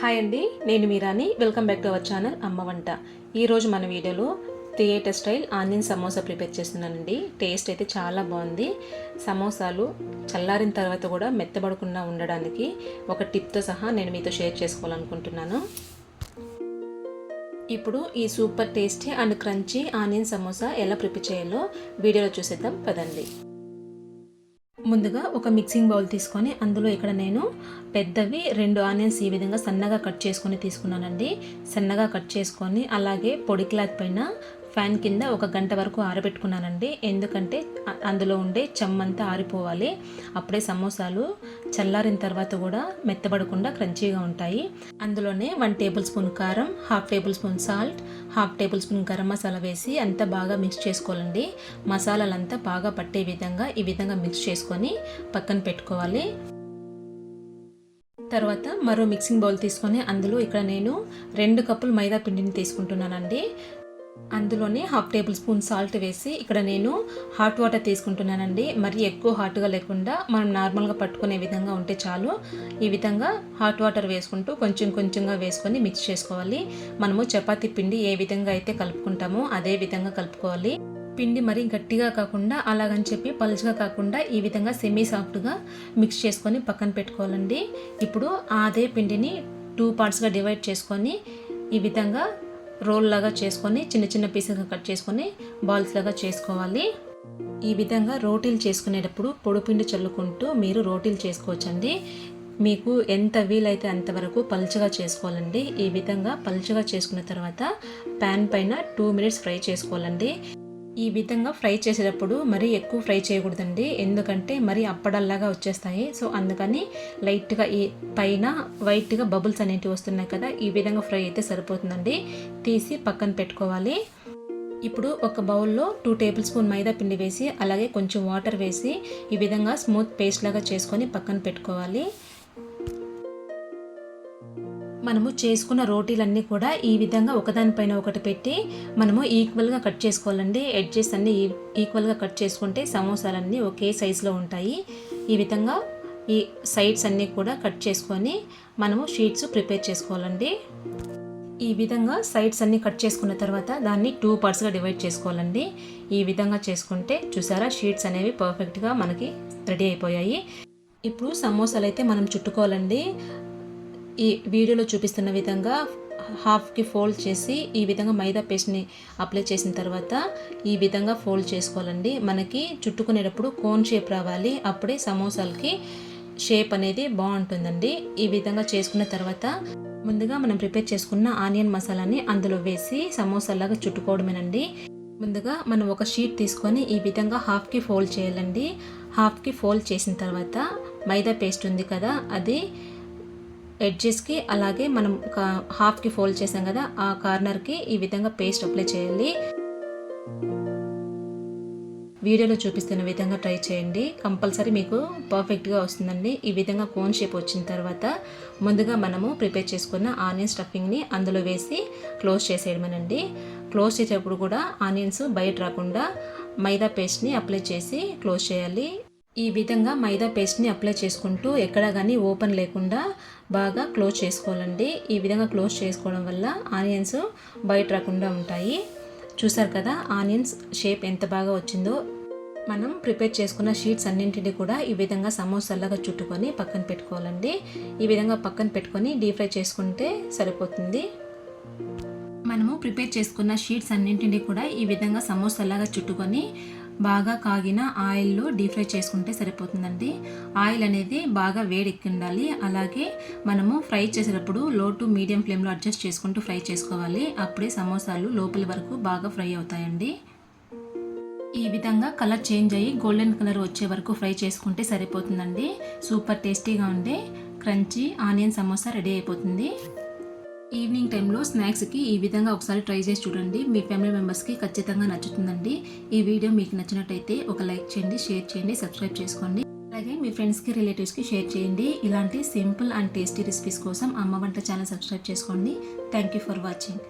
Hi అండి నేను మీరాని. Welcome back to our channel Amma Vanta. ఈరోజు మన వీడియోలో theatre style onion samosa prepare చేస్తున్నానండి. టేస్ట్ అయితే చాలా బాగుంది. సమోసాలు చల్లారిన తర్వాత కూడా మెత్తబడకుండా ఉండడానికి ఒక టిప్తో సహా నేను మీతో షేర్ చేసుకోవాలనుకుంటున్నాను. ఇప్పుడు ఈ super tasty and crunchy onion samosa ఎలా ప్రిపేర్ చేయాలో వీడియోలో చూసేద్దాం పదండి. ముందుగా ఒక మిక్సింగ్ బౌల్ తీసుకొని అందులో ఇక్కడ నేను పెద్దవి రెండు ఆనియన్స్ ఈ విధంగా సన్నగా కట్ చేసుకొని తీసుకున్నానండి. సన్నగా కట్ చేసుకొని అలాగే పొడి క్లాత్ పైన ఫ్యాన్ కింద ఒక గంట వరకు ఆరబెట్టుకున్నానండి. ఎందుకంటే అందులో ఉండే చెమ్మంతా ఆరిపోవాలి. అప్పుడే సమోసాలు చల్లారిన తర్వాత కూడా మెత్తబడకుండా క్రంచీగా ఉంటాయి. అందులోనే వన్ టేబుల్ స్పూన్ కారం half tablespoon salt half tablespoon garam masala వేసి అంతా బాగా మిక్స్ చేసుకోవాలండి. మసాలాలంతా బాగా పట్టే విధంగా ఈ విధంగా మిక్స్ చేసుకొని పక్కన పెట్టుకోవాలి. తర్వాత మరో మిక్సింగ్ బౌల్ తీసుకొని అందులో ఇక్కడ నేను రెండు కప్పులు మైదా పిండిని తీసుకుంటున్నానండి. అందులోనే హాఫ్ టేబుల్ స్పూన్ సాల్ట్ వేసి ఇక్కడ నేను హాట్ వాటర్ తీసుకుంటున్నానండి. మరి ఎక్కువ హాట్గా లేకుండా మనం నార్మల్గా పట్టుకునే విధంగా ఉంటే చాలు. ఈ విధంగా హాట్ వాటర్ వేసుకుంటూ కొంచెం కొంచెంగా వేసుకొని మిక్స్ చేసుకోవాలి. మనము చపాతీ పిండి ఏ విధంగా అయితే కలుపుకుంటామో అదే విధంగా కలుపుకోవాలి. పిండి మరీ గట్టిగా కాకుండా అలాగని చెప్పి పలుచగా కాకుండా ఈ విధంగా సెమీ సాఫ్ట్గా మిక్స్ చేసుకొని పక్కన పెట్టుకోవాలండి. ఇప్పుడు అదే పిండిని టూ పార్ట్స్గా డివైడ్ చేసుకొని ఈ విధంగా రోల్ లాగా చేసుకొని చిన్న చిన్న పీసెస్గా కట్ చేసుకొని బాల్స్ లాగా చేసుకోవాలి. ఈ విధంగా రోటీలు చేసుకునేటప్పుడు పొడిపిండి చల్లుకుంటూ మీరు రోటీలు చేసుకోవచ్చండి. మీకు ఎంత వీలైతే అంతవరకు పలుచగా చేసుకోవాలండి. ఈ విధంగా పలుచగా చేసుకున్న తర్వాత ప్యాన్ పైన టూ మినిట్స్ ఫ్రై చేసుకోవాలండి. ఈ విధంగా ఫ్రై చేసేటప్పుడు మరీ ఎక్కువ ఫ్రై చేయకూడదండి. ఎందుకంటే మరీ అప్పడల్లాగా వచ్చేస్తాయి. సో అందుకని లైట్గా ఈ పైన వైట్గా బబుల్స్ అనేటివి వస్తున్నాయి కదా ఈ విధంగా ఫ్రై అయితే సరిపోతుందండి. తీసి పక్కన పెట్టుకోవాలి. ఇప్పుడు ఒక బౌల్లో టూ టేబుల్ స్పూన్ మైదా పిండి వేసి అలాగే కొంచెం వాటర్ వేసి ఈ విధంగా స్మూత్ పేస్ట్ లాగా చేసుకొని పక్కన పెట్టుకోవాలి. మనము చేసుకున్న రోటీలన్నీ కూడా ఈ విధంగా ఒకదానిపైన ఒకటి పెట్టి మనము ఈక్వల్గా కట్ చేసుకోవాలండి. ఎడ్జెస్ అన్నీ ఈక్వల్గా కట్ చేసుకుంటే సమోసాలన్నీ ఒకే సైజులో ఉంటాయి. ఈ విధంగా ఈ సైడ్స్ అన్నీ కూడా కట్ చేసుకొని మనము షీట్స్ ప్రిపేర్ చేసుకోవాలండి. ఈ విధంగా సైడ్స్ అన్నీ కట్ చేసుకున్న తర్వాత దాన్ని టూ పార్ట్స్గా డివైడ్ చేసుకోవాలండి. ఈ విధంగా చేసుకుంటే చూసారా షీట్స్ అనేవి పర్ఫెక్ట్గా మనకి రెడీ అయిపోయాయి. ఇప్పుడు సమోసాలు అయితే మనం చుట్టుకోవాలండి. ఈ వీడియోలో చూపిస్తున్న విధంగా హాఫ్కి ఫోల్డ్ చేసి ఈ విధంగా మైదా పేస్ట్ని అప్లై చేసిన తర్వాత ఈ విధంగా ఫోల్డ్ చేసుకోవాలండి. మనకి చుట్టుకునేటప్పుడు కోన్ షేప్ రావాలి. అప్పుడే సమోసాలకి షేప్ అనేది బాగుంటుందండి. ఈ విధంగా చేసుకున్న తర్వాత ముందుగా మనం ప్రిపేర్ చేసుకున్న ఆనియన్ మసాలాని అందులో వేసి సమోసాలాగా చుట్టుకోవడమేనండి. ముందుగా మనం ఒక షీట్ తీసుకొని ఈ విధంగా హాఫ్కి ఫోల్డ్ చేయాలండి. హాఫ్కి ఫోల్డ్ చేసిన తర్వాత మైదా పేస్ట్ ఉంది కదా అది ఎడ్జెస్కి అలాగే మనం ఒక హాఫ్కి ఫోల్డ్ చేసాం కదా ఆ కార్నర్కి ఈ విధంగా పేస్ట్ అప్లై చేయాలి వీడియోలో చూపిస్తున్న విధంగా ట్రై చేయండి. కంపల్సరీ మీకు పర్ఫెక్ట్గా వస్తుందండి. ఈ విధంగా కోన్ షేప్ వచ్చిన తర్వాత ముందుగా మనము ప్రిపేర్ చేసుకున్న ఆనియన్ స్టఫింగ్ని అందులో వేసి క్లోజ్ చేసేయడమేనండి. క్లోజ్ చేసేటప్పుడు కూడా ఆనియన్స్ బయట రాకుండా మైదా పేస్ట్ని అప్లై చేసి క్లోజ్ చేయాలి. ఈ విధంగా మైదా పేస్ట్ని అప్లై చేసుకుంటూ ఎక్కడ కానీ ఓపెన్ లేకుండా బాగా క్లోజ్ చేసుకోవాలండి. ఈ విధంగా క్లోజ్ చేసుకోవడం వల్ల ఆనియన్స్ బయట రాకుండా ఉంటాయి. చూసారు కదా ఆనియన్స్ షేప్ ఎంత బాగా వచ్చిందో. మనం ప్రిపేర్ చేసుకున్న షీట్స్ అన్నింటినీ కూడా ఈ విధంగా సమోసాలాగా చుట్టుకొని పక్కన పెట్టుకోవాలండి. ఈ విధంగా పక్కన పెట్టుకొని డీప్ ఫ్రై చేసుకుంటే సరిపోతుంది. మనము ప్రిపేర్ చేసుకున్న షీట్స్ అన్నింటినీ కూడా ఈ విధంగా సమోసాలాగా చుట్టుకొని బాగా కాగిన ఆయిల్లో డీప్ ఫ్రై చేసుకుంటే సరిపోతుందండి. ఆయిల్ అనేది బాగా వేడెక్కి ఉండాలి అలాగే మనము ఫ్రై చేసేటప్పుడు లో టు మీడియం ఫ్లేమ్లో అడ్జస్ట్ చేసుకుంటూ ఫ్రై చేసుకోవాలి. అప్పుడే సమోసాలు లోపలి వరకు బాగా ఫ్రై అవుతాయండి. ఈ విధంగా కలర్ చేంజ్ అయ్యి గోల్డెన్ కలర్ వచ్చే వరకు ఫ్రై చేసుకుంటే సరిపోతుందండి. సూపర్ టేస్టీగా ఉండే క్రంచీ ఆనియన్ సమోసా రెడీ అయిపోతుంది. ఈవినింగ్ టైంలో స్నాక్స్కి ఈ విధంగా ఒకసారి ట్రై చేసి చూడండి. మీ ఫ్యామిలీ మెంబర్స్కి ఖచ్చితంగా నచ్చుతుందండి. ఈ వీడియో మీకు నచ్చినట్టయితే ఒక లైక్ చేయండి షేర్ చేయండి సబ్స్క్రైబ్ చేసుకోండి. అలాగే మీ ఫ్రెండ్స్కి రిలేటివ్స్కి షేర్ చేయండి. ఇలాంటి సింపుల్ అండ్ టేస్టీ రెసిపీస్ కోసం అమ్మ వంట ఛానల్ సబ్స్క్రైబ్ చేసుకోండి. Thank you for watching.